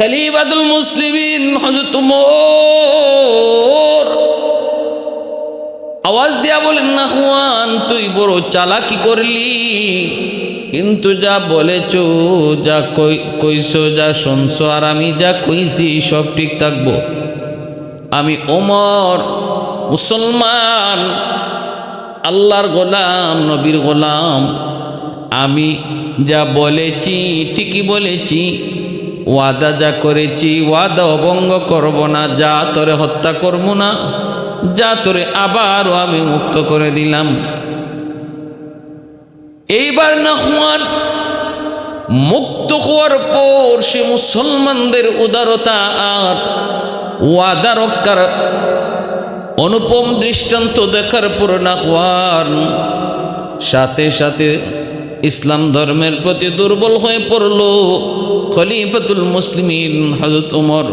খলিফাতুল মুসলিমিন হযরত উমর। আওয়াজ দিয়া বলেন, না হুয়ান, তুই বড় চালাকি করলি। কিন্তু যা বলেছ, যা কই, কইছো, যা শুনছো, আর আমি যা কইছি, সব ঠিক থাকব। আমি ওমর মুসলমান, আল্লাহর গোলাম, নবীর গোলাম। আমি যা বলেছি, ঠিকই বলেছি। ওয়াদা যা করেছি, ওয়াদা অভঙ্গ করব না। যা তোরে হত্যা করব না, যা তোরে আবারও আমি মুক্ত করে দিলাম। এইবার না হুয়ার মুক্ত হওয়ার পর সে মুসলমানদের উদারতা আর ওয়াদা রক্ষার অনুপম দৃষ্টান্ত দেখার পর না হওয়ার সাথে সাথে ইসলাম ধর্মের প্রতি দুর্বল হয়ে পড়ল। খলিফাতুল মুসলিমিন হজরত উমর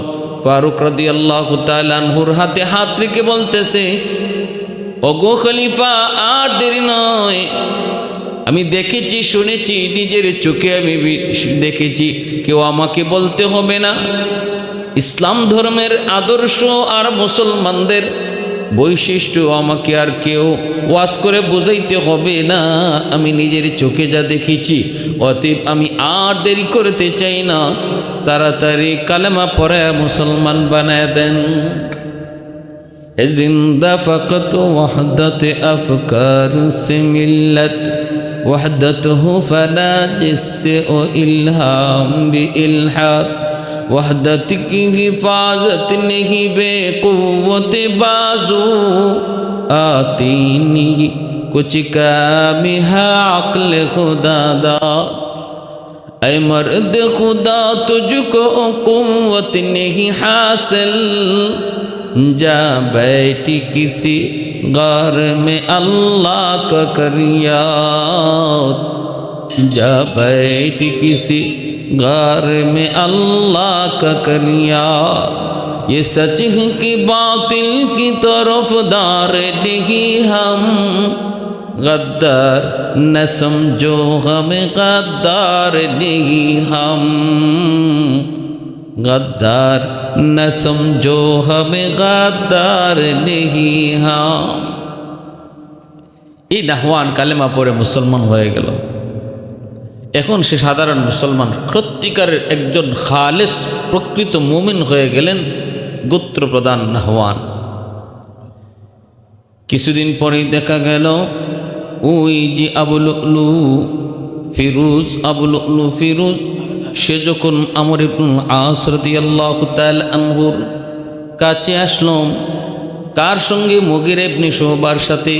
ফারুক রাদি আল্লাহ তালানহুর হাতে হাত রেখে বলতেছে, ওগো খলিফা, আর দেরি নয়। আমি দেখেছি, শুনেছি, নিজের চোখে আমি দেখেছি। কেউ আমাকে বলতে হবে না। ইসলাম ধর্মের আদর্শ আর মুসলমানদের বৈশিষ্ট্য আমাকে আর কেউ ওয়াজ করে বোঝাইতে হবে না। আমি নিজের চোখে যা দেখেছি, অতএব আমি আর দেরি করতে চাই না। তাড়াতাড়ি কালেমা পরে মুসলমান বানায় দেন। জিন্দা ফকত ওয়াহদত আফকার সে মিল্লত ওয়াহদত হু ফনা জিসে ও ইলহাম বি ইলহাক। وحدت کی حفاظت نہیں بے قوت بازو آتی نہیں کچھ کام ہے عقل خدا دا اے مرد خدا تجھ کو قوت نہیں حاصل جا بیٹھی کسی غار میں اللہ کا کریات جا بیٹھی کسی गार में अल्लाह का करिया ये सच है कि बातिल की तरफ दार नहीं हम गद्दार न समझो हमें गद्दार नहीं हम गद्दार न समझो हमें गद्दार नहीं हम এই নাহওয়ান কালেমা পড়ে মুসলমান হয়ে গেল এখন সে সাধারণ মুসলমান সত্যিকারের একজন খালেস প্রকৃত মুমিন হয়ে গেলেন গোত্র প্রধান নাহওয়ান। কিছুদিন পরেই দেখা গেল, ওই যে আবুলু ফিরুজ আবুলু ফিরুজ, সে যখন আমর ইবনুল আস রাদিয়াল্লাহু তাআলা আনহুর কাছে আসলাম কার সঙ্গে মুগির ইবনে শোবার সাথে,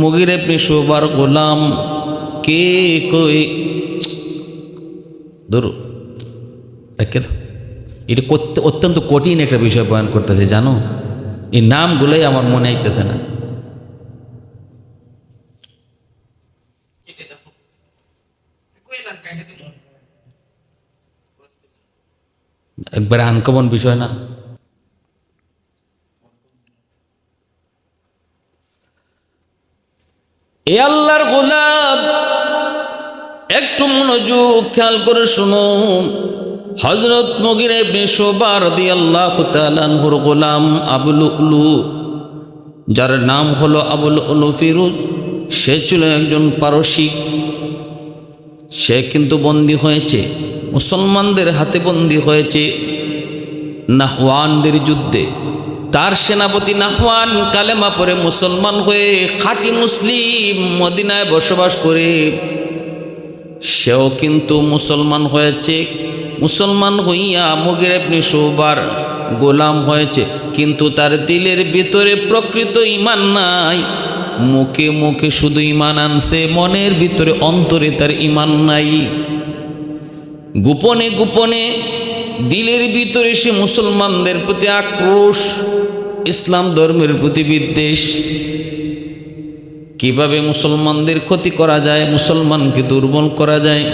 মুগির ইবনে শোবার গোলাম কে কই ধরো রেখে দাও এটা করতে, অত্যন্ত কঠিন একটা বিষয় বয়ান করতেছে, জানো? এই নামগুলোই আমার মনে আইতেছে না। একবারে আনকমন বিষয় না। এ আল্লাহর গোলাপ একটু মনোযোগ খেয়াল করে শুনো হজরত মগির ইবনে শোবা রাদিয়াল্লাহু তাআলা আনহুর গোলাম আবুল উলু যার নাম হলো আবুল উলু ফিরুজ, সে ছিল একজন পারসিক সে কিন্তু বন্দী হয়েছে, মুসলমানদের হাতে বন্দী হয়েছে নাহওয়ানদের যুদ্ধে। তার সেনাপতি নাহওয়ান কালেমা পরে মুসলমান হয়ে খাঁটি মুসলিম মদিনায় বসবাস করে সেও কিন্তু মুসলমান হয়েছে। মুসলমান হইয়া মুগের আপনি শোবার গোলাম হয়েছে। কিন্তু তার দিলের ভিতরে প্রকৃত ইমান নাই। মুখে মুখে শুধু ইমান আনছে, মনের ভিতরে অন্তরে তার ইমান নাই। গোপনে গোপনে দিলের ভিতরে সে মুসলমানদের প্রতি আক্রোশ, ইসলাম ধর্মের প্রতি বিদ্বেষ কীভাবে মুসলমানদের ক্ষতি করা যায়, মুসলমানকে দুর্বল করা যায়?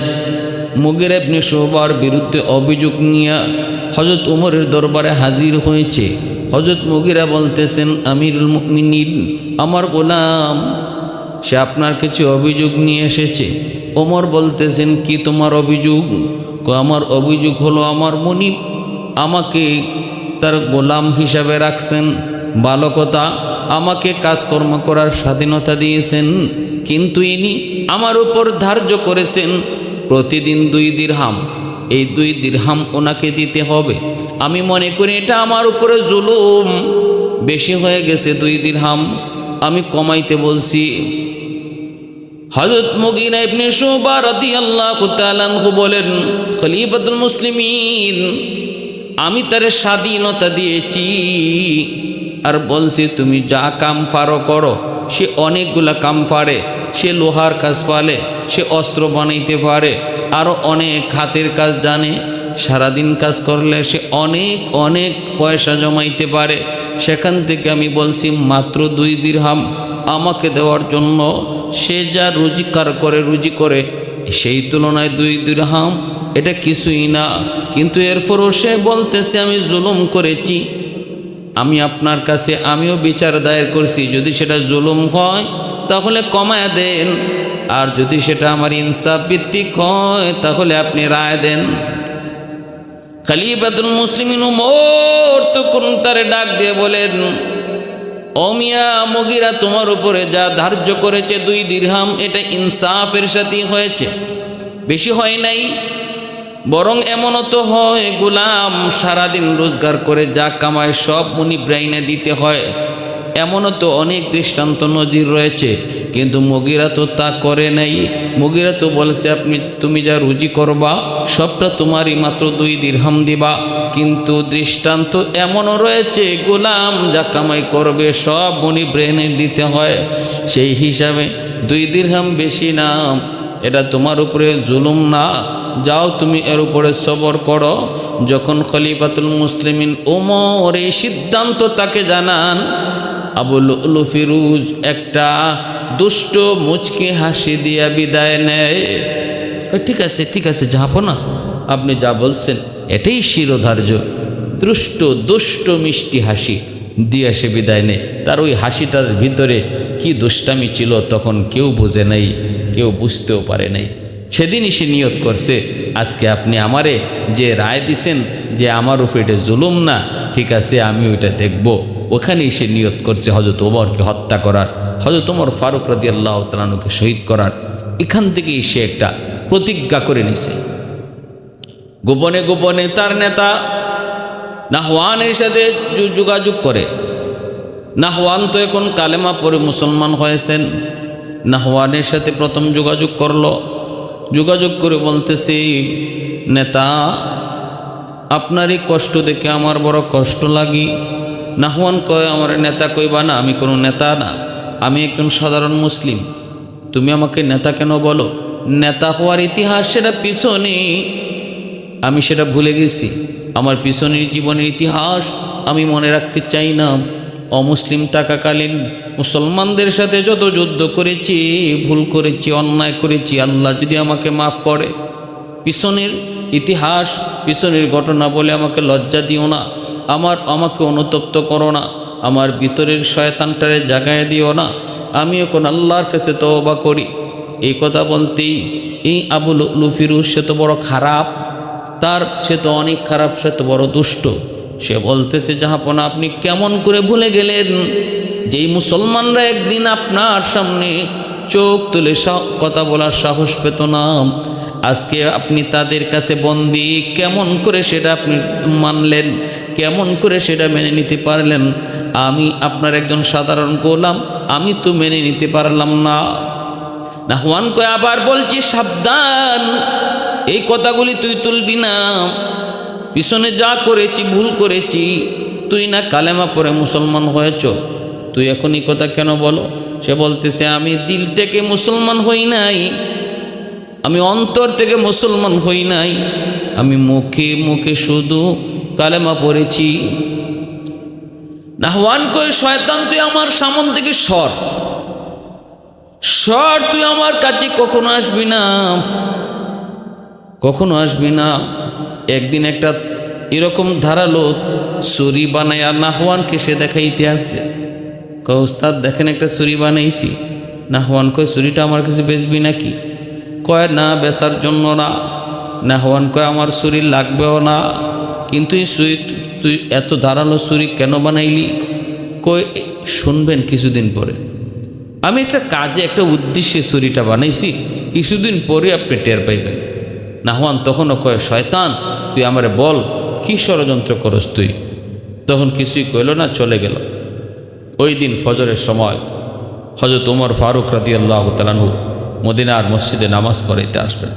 মুগের আপনি সবার বিরুদ্ধে অভিযোগ নিয়ে হজরত উমরের দরবারে হাজির হয়েছে। হজরত মুগিরা বলতেছেন, আমিরুল মুমিনিন, আমার গোলাম, সে আপনার কিছু অভিযোগ নিয়ে এসেছে। ওমর বলতেছেন, কি তোমার অভিযোগ? আমার অভিযোগ হলো, আমার মনিব আমাকে তার গোলাম হিসাবে রাখছেন। ভালো কথা আমাকে কাজকর্ম করার স্বাধীনতা দিয়েছেন, কিন্তু ইনি আমার উপর ধার্য করেছেন, প্রতিদিন দুই দিরহাম। এই দুই দিরহাম ওনাকে দিতে হবে। আমি মনে করি এটা আমার উপরে জুলুম। বেশি হয়ে গেছে দুই দিরহাম। আমি কমাইতে বলছি হজরত মুগিনা ইবনে শুবা রাদিয়াল্লাহু তাআলা বলেন, খলিফাতুল মুসলিমিন, আমি তার স্বাধীনতা দিয়েছি। আর বলছি, তুমি যা কাম পারো করো। সে অনেকগুলা কাম পারে, সে লোহার কাজ পারে সে অস্ত্র বানাইতে পারে আরও অনেক হাতের কাজ জানে। সারাদিন কাজ করলে সে অনেক অনেক পয়সা জমাইতে পারে। সেখান থেকে আমি বলছি, মাত্র দুই দিরহাম আমাকে দেওয়ার জন্য সে যা রুজিকার করে, রুজি করে, সেই তুলনায় দুই দিরহাম, এটা কিছুই না। কিন্তু এরপরও সে বলতেছে, আমি জুলুম করেছি। আমি আপনার কাছে, আমিও বিচার দায়ের করছি। যদি সেটা জুলুম হয়, তাহলে কমায় দেন। আর যদি সেটা আমার ইনসাফ ভিত্তিক হয়, তাহলে আপনি রায় দেন। খালিফাতুল মুসলিমিন উমর তখন তারে ডাক দিয়ে বলেন অমিয়া মগিরা, তোমার উপরে যা ধার্য করেছে দুই দিরহাম, এটা ইনসাফের সাথে হয়েছে। বেশি হয় নাই। বরং এমনও তো হয়, গোলাম সারাদিন রোজগার করে যা কামায় সব মুনি ব্রাইনে দিতে হয়। এমনও তো অনেক দৃষ্টান্ত নজির রয়েছে, কিন্তু মগিরা তো তা করে নাই। মগিরা তো বলেছে, আপনি, তুমি যা রুজি করবা, সবটা তোমারই মাত্র দুই দিরহাম দিবা। কিন্তু দৃষ্টান্ত এমনও রয়েছে, গোলাম যা কামাই করবে সব মনি ব্রেনে দিতে হয়। সেই হিসাবে দুই দিরহাম বেশি না, এটা তোমার উপরে জুলুম না। যাও তুমি এর উপরে সবর করো। যখন খলিফাতুল মুসলিমিন ওমর এই সিদ্ধান্ত তাকে জানান আবুল ফিরুজ একটা দুষ্ট মুচকি হাসি দিয়া বিদায় নেয়। ঠিক আছে ঠিক আছে, যাব না। আপনি যা বলছেন, এটাই শিরোধার্য। দুষ্ট দুষ্ট মিষ্টি হাসি দিয়ে সে বিদায় নেয়। তার ওই হাসিটার ভিতরে কি দুষ্টামি ছিল তখন কেউ বোঝে নাই, কেউ বুঝতেও পারে নাই। সেদিনই সে নিয়ত করছে, আজকে আপনি আমারে যে রায় দিছেন যে আমার উপরে এটা জুলুম না, ঠিক আছে, আমি ওইটা দেখব। ওখানেই সে নিয়ত করছে হজরত ওমরকে হত্যা করার হজরত ওমর ফারুক রাদি আল্লাহ তালানুকে শহীদ করার। এখান থেকেই সে একটা প্রতিজ্ঞা করে নিছে। গোপনে গোপনে তার নেতা নাহওয়ানের সাথে যোগাযোগ করে। নাহওয়ান তো এখন কালেমা পরে মুসলমান হয়েছেন। নাহওয়ানের সাথে প্রথম যোগাযোগ করল। যোগাযোগ করে বলতেছি, নেতা আপনার এই কষ্ট দেখে আমার বড় কষ্ট লাগি। নাহওয়ান কয়, আমার নেতা কইবা না, আমি কোনো নেতা না, আমি একজন সাধারণ মুসলিম। তুমি আমাকে নেতা কেন বলো? নেতা হওয়ার ইতিহাস সেটা পিছনে। আমি সেটা ভুলে গেছি। আমার পিছনের জীবনের ইতিহাস আমি মনে রাখতে চাই না। অমুসলিম থাকাকালীন মুসলমানদের সাথে যত যুদ্ধ করেছি, ভুল করেছি, অন্যায় করেছি, আল্লাহ যদি আমাকে মাফ করে, পিছনের ইতিহাস, পিছনের ঘটনা বলে আমাকে লজ্জা দিও না, আমার, আমাকে অনুতপ্ত করো না, আমার ভিতরের শয়তানটারে জাগায় দিও না আমি এখন আল্লাহর কাছে তওবা করি। এই কথা বলতেই এই আবুল লুফিরুজ সে তো বড় খারাপ, তার সে তো অনেক খারাপ, সে তো বড় দুষ্ট। সে বলতেছে, জাহাপনা, আপনি কেমন করে ভুলে গেলেন? যেই মুসলমানরা একদিন আপনার সামনে চোখ তুলে কথা বলার সাহস পেত না। আজকে আপনি তাদের কাছে বন্দি, কেমন করে সেটা আপনি মানলেন, কেমন করে সেটা মেনে নিতে পারলেন? আমি আপনার একজন সাধারণ গোলাম, আমি তো মেনে নিতে পারলাম না। না হুয়ান কয় আবার বলছি, সাবধান, এই কথাগুলি তুই তুলবি না। পিছনে যা করেছি, ভুল করেছি, তুই না কালেমা পরে মুসলমান হয়েছ। তুই এখন এই কথা কেন বলো? সে বলতেছে, আমি দিল থেকে মুসলমান হই নাই। আমি অন্তর থেকে মুসলমান হই নাই। আমি মুখে মুখে শুধু কালেমা পড়েছি। নাহওয়ান কই শয়তান, তুই আমার সামন থেকে সর। সর, তুই আমার কাছে কখনো আসবি না। কখনো আসবি না। একদিন একটা এরকম ধারালো ছুরি বানায় নাহওয়ানকে সে দেখাইতে আসছে। কয় দেখেন একটা ছুরি বানাইছি। নাহওয়ান কয়, ছুরিটা আমার কাছে বেচবি নাকি? কয়, না, বেচার জন্য না। নাহওয়ান কয়, আমার ছুরি লাগবেও না। কিন্তু এই তুই এত ধারালো ছুরি কেন বানাইলি? কই শুনবেন কিছুদিন পরে। আমি একটা কাজে, একটা উদ্দেশ্যে ছুরিটা বানাইছি। কিছুদিন পরে আপনি টের পাইবেন। না হন তখনও কয়, শয়তান, তুই আমারে বল, কি ষড়যন্ত্র করস তুই? তখন কিছুই কইল না, চলে গেল। ওই দিন ফজরের সময় হজরত উমর ফারুক রাতি আল্লাহ তালানহু মদিনার মসজিদে নামাজ পড়াইতে আসবেন।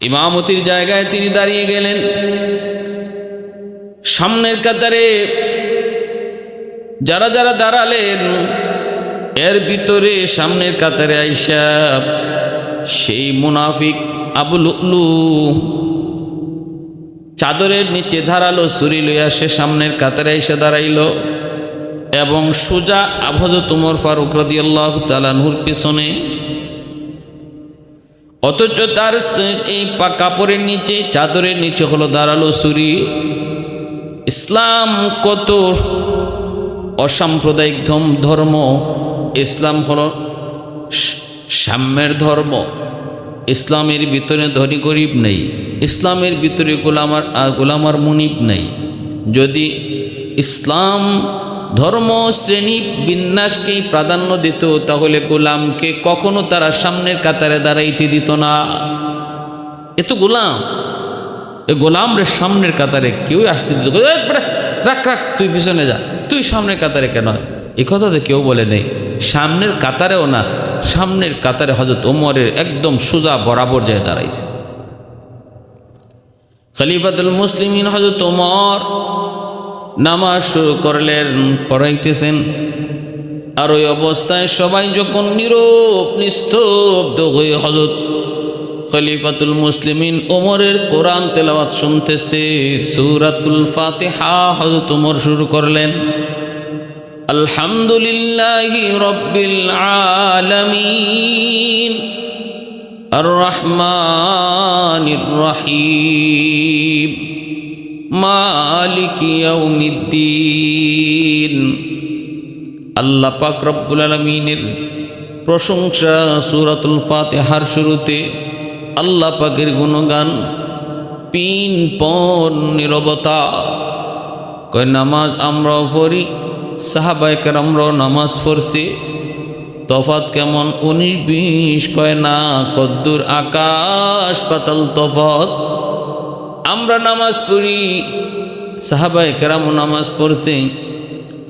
ইমামতির জায়গায় তিনি দাঁড়িয়ে গেলেন। সামনের কাতারে যারা যারা দাঁড়ালেন, এর ভিতরে সামনের কাতারে আইসা সেই মুনাফিক আবুল চাদরের নিচে ধারালো ছুরি লইয়া সে সামনের কাতারে এসে দাঁড়াইল এবং সুজা আবহদ তুমর ফারুক রাদি আল্লাহ তালানহুর পিছনে, অথচ তার এই কাপড়ের নিচে, চাদরের নিচে হলো দাঁড়াল ছুরি। ইসলাম কত অসাম্প্রদায়িক ধর্ম? ইসলাম হলো সাম্যের ধর্ম। ইসলামের ভিতরে ধনী গরিব নেই। ইসলামের ভিতরে গোলামার গোলামার মুনিব নেই। যদি ইসলাম ধর্ম শ্রেণি বিন্যাসকেই প্রাধান্য দিত, তাহলে গোলামকে কখনো তারা সামনের কাতারে দাঁড়াইতে দিত না। এ তো গোলাম। এ গোলাম রে সামনের কাতারে কেউ আসতে দিত রাখ রাখ, তুই পিছনে যা। তুই সামনের কাতারে কেন আস? এ কথা তো কেউ বলে নেই। সামনের কাতারেও না, সামনের কাতারে হজরত ওমরের একদম সোজা বরাবর যায় দাঁড়াইছে। খলিফাতুল মুসলিমিন হজরত ওমর নামাজ শুরু করলেন, পড়াইতেছেন। আর ওই অবস্থায় সবাই যখন নীরব, নিস্তব্ধ হয়ে হজরত খলিফাতুল মুসলিমিন ওমরের কোরআন তেলাওয়াত শুনতেছে, সূরাতুল ফাতিহা হযরত ওমর শুরু করলেন। আলহামদুলিল্লাহি রব্বিল আলামিন। আর রহমানির রহিম মালিক ইয়াউমিদ্দিন আল্লাহ পাক রব্বুল আলমিনের প্রশংসা সুরাতুল ফাতেহার শুরুতে আল্লাহ পাকের গুণগান, পিন পন নিরবতা। কয়, নামাজ আমরাও পড়ি সাহাবাইকার আমরাও নামাজ পড়ছি। তফাত কেমন? উনিশ, বিশ, কয় না? কদ্দুর আকাশ, পাতাল তফাত আমরা নামাজ পড়ি সাহাবাই কেরামও নামাজ পড়ছে।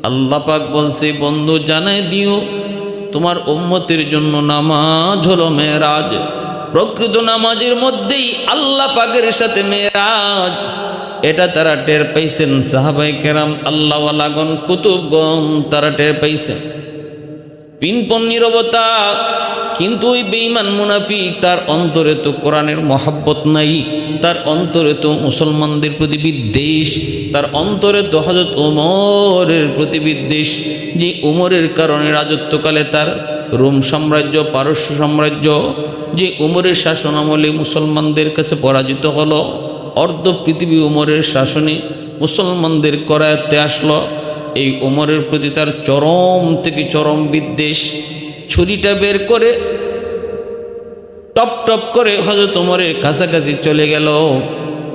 আল্লাহ পাক বলছে, বন্ধু, জানাই দিও, তোমার উম্মতের জন্য নামাজ হলো মেয়েরাজ। প্রকৃত নামাজের মধ্যেই আল্লাহ পাকের সাথে মেয়েরাজ। এটা তারা টের পাইছেন। সাহাবাই কেরাম আল্লাহওয়ালাগন কুতুবগণ তারা টের পাইছেন। পিনপন নিরবতা, কিন্তু ওই বেঈমান মুনাফিক তার অন্তরে তো কোরআনের মহাব্বত নাই, তার অন্তরে তো মুসলমানদের প্রতি বিদ্বেষ, তার অন্তরে তো হজরত ওমরের প্রতি বিদ্বেষ, যে উমরের কারণে রাজত্বকালে তার রোম সাম্রাজ্য, পারস্য সাম্রাজ্য, যে উমরের শাসন আমলে মুসলমানদের কাছে পরাজিত হলো, অর্ধ পৃথিবী উমরের শাসনে মুসলমানদের করায়ত্তে আসলো এই ওমরের প্রতি তার চরম থেকে চরম বিদ্বেষ, ছুরিটা বের করে টপ টপ করে হজরত ওমরের কাছাকাছি চলে গেল।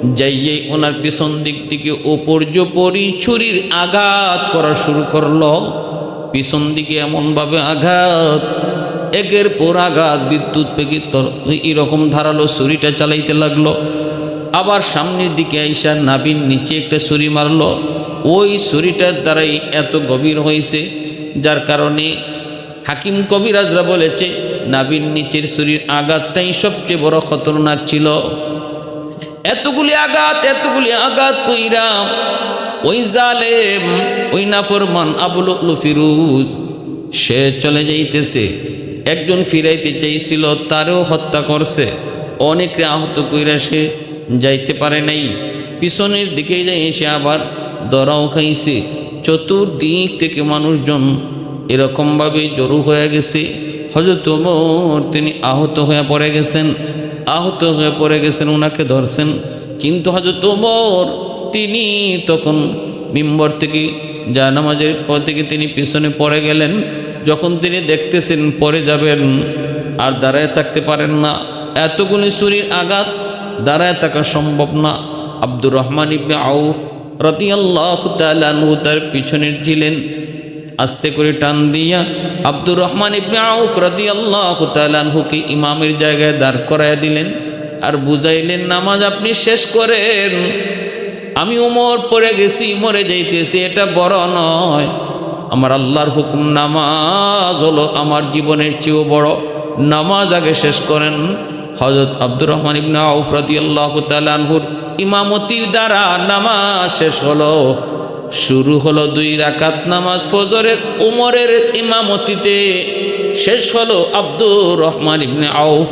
যাইয়ে ওনার পিছন দিক থেকে ওপর ওপর্যপরি ছুরির আঘাত করা শুরু করল। পিছন দিকে এমনভাবে আঘাত, একের পর আঘাত, বিদ্যুৎ পেকি এরকম ধারালো ছুরিটা চালাইতে লাগল। আবার সামনের দিকে আইসা নাবিন নিচে একটা ছুরি মারলো। ওই ছুরিটার দ্বারাই এত গভীর হয়েছে, যার কারণে হাকিম কবিরাজরা বলেছে নাবিন নিচের ছুরির আঘাতটাই সবচেয়ে বড় খতরনাক ছিল। এতগুলি আঘাত এতগুলি আঘাত কইরা ওই জালেম, ওই নাফরমান আবুল ফিরুজ, সে চলে যাইতেছে। একজন ফিরাইতে চাইছিল, তারও হত্যা করছে। অনেকে আহত কইরা সে যাইতে পারে নাই। পিছনের দিকে যাই এসে আবার দরাও খাইছে। চতুর্দিক থেকে মানুষজন এরকমভাবে জড়ো হয়ে গেছে। হজরত ওমর, তিনি আহত হয়ে পড়ে গেছেন। আহত হয়ে পড়ে গেছেন ওনাকে ধরছেন। কিন্তু হজরত ওমর, তিনি তখন মিম্বর থেকে যা নামাজের পর থেকে তিনি পিছনে পড়ে গেলেন। যখন তিনি দেখতেছেন পরে যাবেন, আর দাঁড়ায় থাকতে পারেন না। এতগুলি ছুরির আঘাত, দাঁড়ায় থাকা সম্ভব না। আব্দুর রহমান ইবনে আউফ রতি আল্লাহ তালু তার পিছনের ছিলেন। আস্তে করে টান দিয়া আব্দুর রহমান ইবনে আউফ রতি আল্লাহ তালুকে ইমামের জায়গায় দাঁড় করাইয়া দিলেন আর বুঝাইলেন, নামাজ আপনি শেষ করেন। আমি উমর পড়ে গেছি, মরে যাইতেছি, এটা বড় নয়। আমার আল্লাহর হুকুম নামাজ হলো আমার জীবনের চেয়েও বড়। নামাজ আগে শেষ করেন। হজরত আব্দুর রহমান ইবনা আউফ রাদিয়াল্লাহু তাআলা আনহুর ইমামতির দ্বারা নামাজ শেষ হলো। শুরু হলো দুই রাকাত নামাজ ফজরের উমরের ইমামতিতে। শেষ হলো আব্দুর রহমান ইবনে আউফ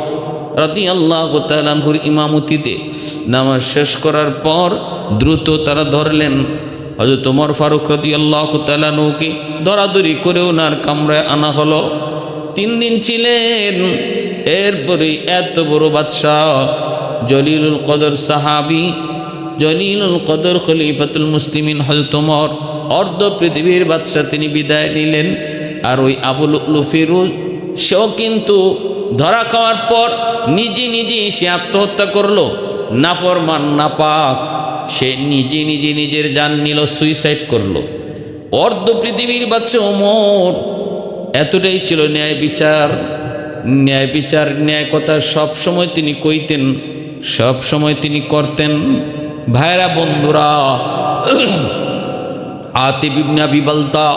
রাতি আল্লাহ তালানহুর ইমামতিতে। নামাজ শেষ করার পর দ্রুত তারা ধরলেন হজরত ওমর ফারুক রতি আল্লাহ তালানুকে দরাদরি করে ওনার কামরায় আনা হলো। তিন দিন ছিলেন। এরপরে এত বড় বাদশাহ জলিলুল কদর সাহাবি, জলিলুল কদর খলিফাতুল মুসলিমিন হজরত ওমর অর্ধ পৃথিবীর বাদশাহ তিনি বিদায় নিলেন। আর ওই আবুল ফিরুজ সেও কিন্তু ধরা খাওয়ার পর নিজে নিজে সে আত্মহত্যা করল। নাফরমান, নাপাক, সে নিজে নিজে নিজের যান নিল সুইসাইড করল। অর্ধ পৃথিবীর বাচ্চা ওমর, এতটাই ছিল ন্যায় বিচার। ন্যায় বিচার, ন্যায় কথা সব সময় তিনি কইতেন সব সময় তিনি করতেন ভাইরা বন্ধুরা আতে বিবনা বিবলতা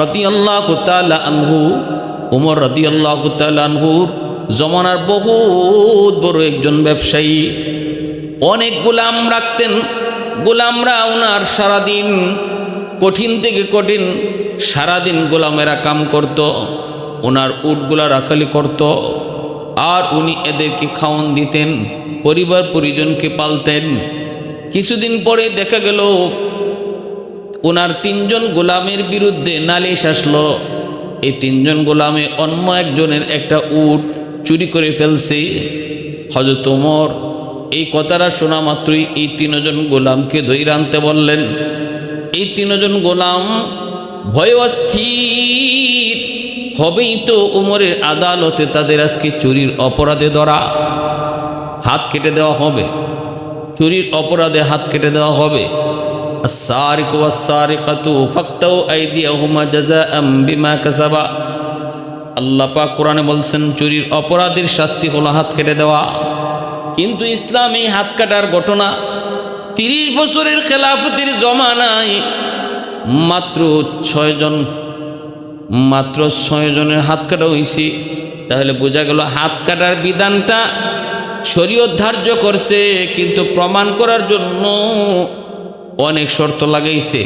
রতি আল্লাহ আনহু, উমর রতি আল্লাহ আনহুর জমানার বহুত বড় একজন ব্যবসায়ী। অনেক গোলাম রাখতেন, গোলামরা ওনার সারাদিন কঠিন থেকে কঠিন সারাদিন গোলামেরা কাম করত ওনার উটগুলা রাখালি করত, আর উনি এদেরকে খাওয়ান দিতেন। পরিবার পরিজনকে পালতেন। কিছুদিন পরে দেখা গেল, ওনার তিনজন গোলামের বিরুদ্ধে নালিশ আসলো। এই তিনজন গোলামে অন্য একজনের একটা উট চুরি করে ফেলছে। হজরত ওমর এই কথাটা শোনা মাত্রই এই তিনজন গোলামকে ধৈর্য আনতে বললেন, এই তিনজন গোলাম ভয় অস্থির। হবেই তো উমরের আদালতে তাদের আজকে চুরির অপরাধে ধরা। হাত কেটে দেওয়া হবে চুরির অপরাধে হাত কেটে দেওয়া হবে السارق والسارقة فاقطعوا أيديهما جزاء بما كسبا আল্লাহ পাক কোরআনে বলছেন চুরির অপরাধের শাস্তি হলো হাত কেটে দেওয়া কিন্তু ইসলাম এই হাত কাটার ঘটনা তিরিশ বছরের খেলাফতির জমানায় মাত্র ছয়জন মাত্র ছয় জনের হাত কাটা হয়েছে তাহলে বোঝা গেল হাত কাটার বিধানটা শরীয়ত ধার্য করছে, কিন্তু প্রমাণ করার জন্য অনেক শর্ত লাগাইছে।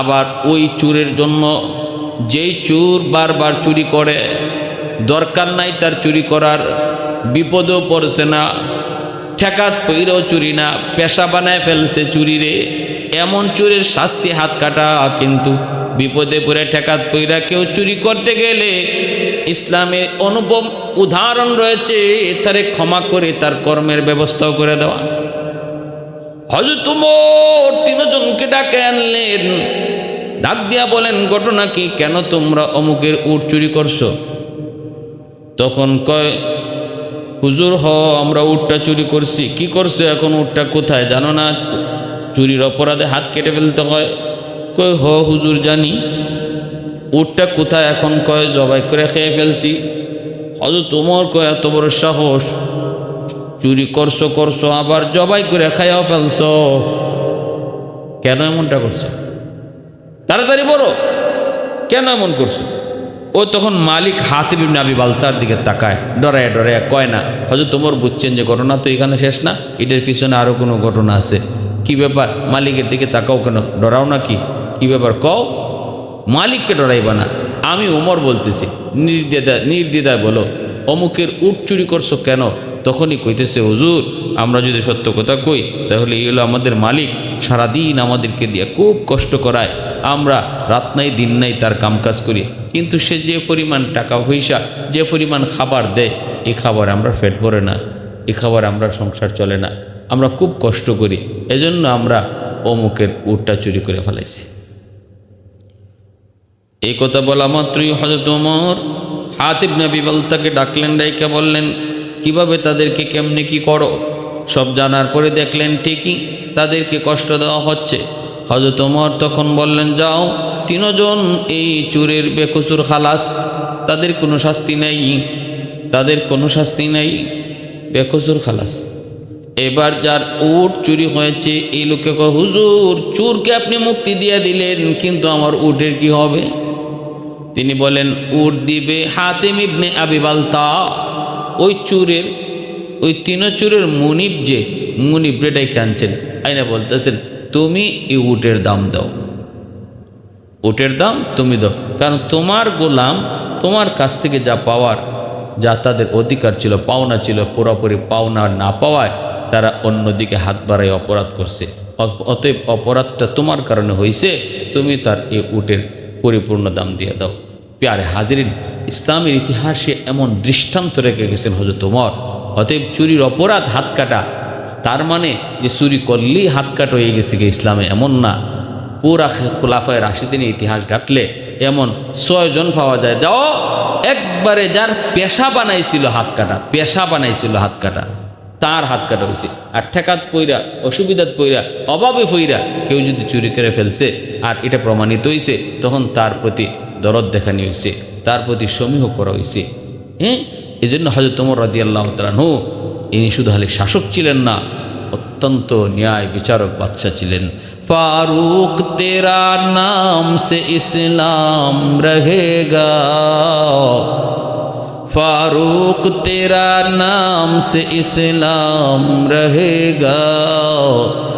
আবার ওই চুরের জন্য যেই চুর বারবার চুরি করে, দরকার নাই তার চুরি করার, বিপদও পড়ছে না, ঠেকাত পইরেও চুরি না, পেশা বানায় ফেলছে চুরিরে, এমন চুরের শাস্তি হাত কাটা কিন্তু বিপদে পড়ে ঠেকাত পইরা কেউ চুরি করতে গেলে ইসলামের অনুপম উদাহরণ রয়েছে, তারে ক্ষমা করে তার কর্মের ব্যবস্থাও করে দেওয়া। হজরত উমর তিনজনকে ডাকে আনলেন, ডাক দিয়া বলেন, ঘটনা কি? কেন তোমরা অমুকের উট চুরি করছ? তখন কয়, হুজুর, হ, আমরা উটটা চুরি করছি। কি করছ এখন? উটটা কোথায়? জানো না, চুরির অপরাধে হাত কেটে ফেলতে হয়। কয়, হ হুজুর জানি। উটটা কোথায় এখন কয়, জবাই করে খেয়ে ফেলছি। হজরত তোমার কয়, এত বড় সাহস। চুরি করছ করছ, আবার জবাই করে খাইয়াও ফেলছ। কেন এমনটা করছ? তাড়াতাড়ি বলো। কেন এমন করছ? ও তখন মালিক হাতিব নাবি বালতার দিকে তাকায়, ডরায় ডরায়, কয় না হয়তো তোমার বুঝছেন যে ঘটনা তো এখানে শেষ না? এটার পিছনে আরও কোনো ঘটনা আছে। কি ব্যাপার? মালিকের দিকে তাকাও কেন? ডরাও না কি কি ব্যাপার কও? মালিককে ডরাইবা না। আমি ওমর বলতেছি নির্দ্বিধা নির্দ্বিধায় বলো, অমুকের উট চুরি করছ কেন? তখনই কইতেছে, হুজুর, আমরা যদি সত্য কথা কই, তাহলে এই হলো আমাদের মালিক, সারাদিন আমাদেরকে দিয়ে খুব কষ্ট করায়। আমরা রাত নাই, দিন নাই তার কামকাজ করি। কিন্তু সে যে পরিমাণ টাকা পয়সা, যে পরিমাণ খাবার দেয় এই খাবার আমরা ফেট ভরে না এই খাবার আমরা সংসার চলে না। আমরা খুব কষ্ট করি। এজন্য আমরা অমুকের উটটা চুরি করে ফেলাইছি। এই কথা বলা মাত্রই হজরত ওমর হাতিব নবী বলতাকে ডাকলেন, ডাইকা বললেন, কীভাবে তাদেরকে কেমনে কি করো? সব জানার পরে দেখলেন, ঠিকই তাদেরকে কষ্ট দেওয়া হচ্ছে। হজরত ওমর তখন বললেন, যাও, তিনজন এই চুরের বেকসুর খালাস, তাদের কোনো শাস্তি নেই। তাদের কোনো শাস্তি নেই? বেকসুর খালাস? এবার যার উট চুরি হয়েছে, এই লোককে কয়, হুজুর, চুরকে আপনি মুক্তি দিয়ে দিলেন, কিন্তু আমার উটের কি হবে? তিনি বলেন, উট দিবে হাতেম ইবনে আবিবালতা ওই চুরের, ওই তিন চুরের মুনিব যে, মুনিব রেটাই আনছেন। আইনা বলতেছেন, তুমি এই উটের দাম দাও। উটের দাম তুমি দাও। কারণ তোমার গোলাম, তোমার কাছ থেকে যা পাওয়ার, যা তাদের অধিকার ছিল, পাওনা ছিল, পুরোপুরি পাওনা না পাওয়ায় তারা অন্যদিকে হাত বাড়াই অপরাধ করছে। অতএব অপরাধটা তোমার কারণে হয়েছে তুমি তার এই উটের পরিপূর্ণ দাম দিয়ে দাও। প্যারে হাদিরিন ইসলামের ইতিহাসে এমন দৃষ্টান্ত রেখে গেছেন হজরত ওমর। অতএব চুরির অপরাধ হাত কাটা, তার মানে যে চুরি করলেই হাত কাট হয়ে গেছে কি ইসলামে এমন না। পুরা খোলাফায় রাশিদিনের ইতিহাস ঘাটলে এমন ছয়জন পাওয়া যায়, যাও একবারে যার পেশা বানাইছিল হাত কাটা, পেশা বানাইছিল হাত কাটা, তার হাত কাটা হয়েছে। আর ঠেকাত পইরা, অসুবিধাত পইরা, অভাবে পইরা কেউ যদি চুরি করে ফেলছে, আর এটা প্রমাণিত হয়েছে তখন তার প্রতি দরদ দেখানি হয়েছে তার প্রতি সমীহ করা হয়েছে। হ্যাঁ এই জন্য হজরত ওমর রাজি আল্লাহ তালানহু ইনি শুধু হালে শাসক ছিলেন না, অত্যন্ত ন্যায় বিচারক বাচ্চা ছিলেন। ফারুক, তেরা নাম সে ইসলাম রহেগা। ফারুক, তেরা নাম সে ইসলাম রহেগা।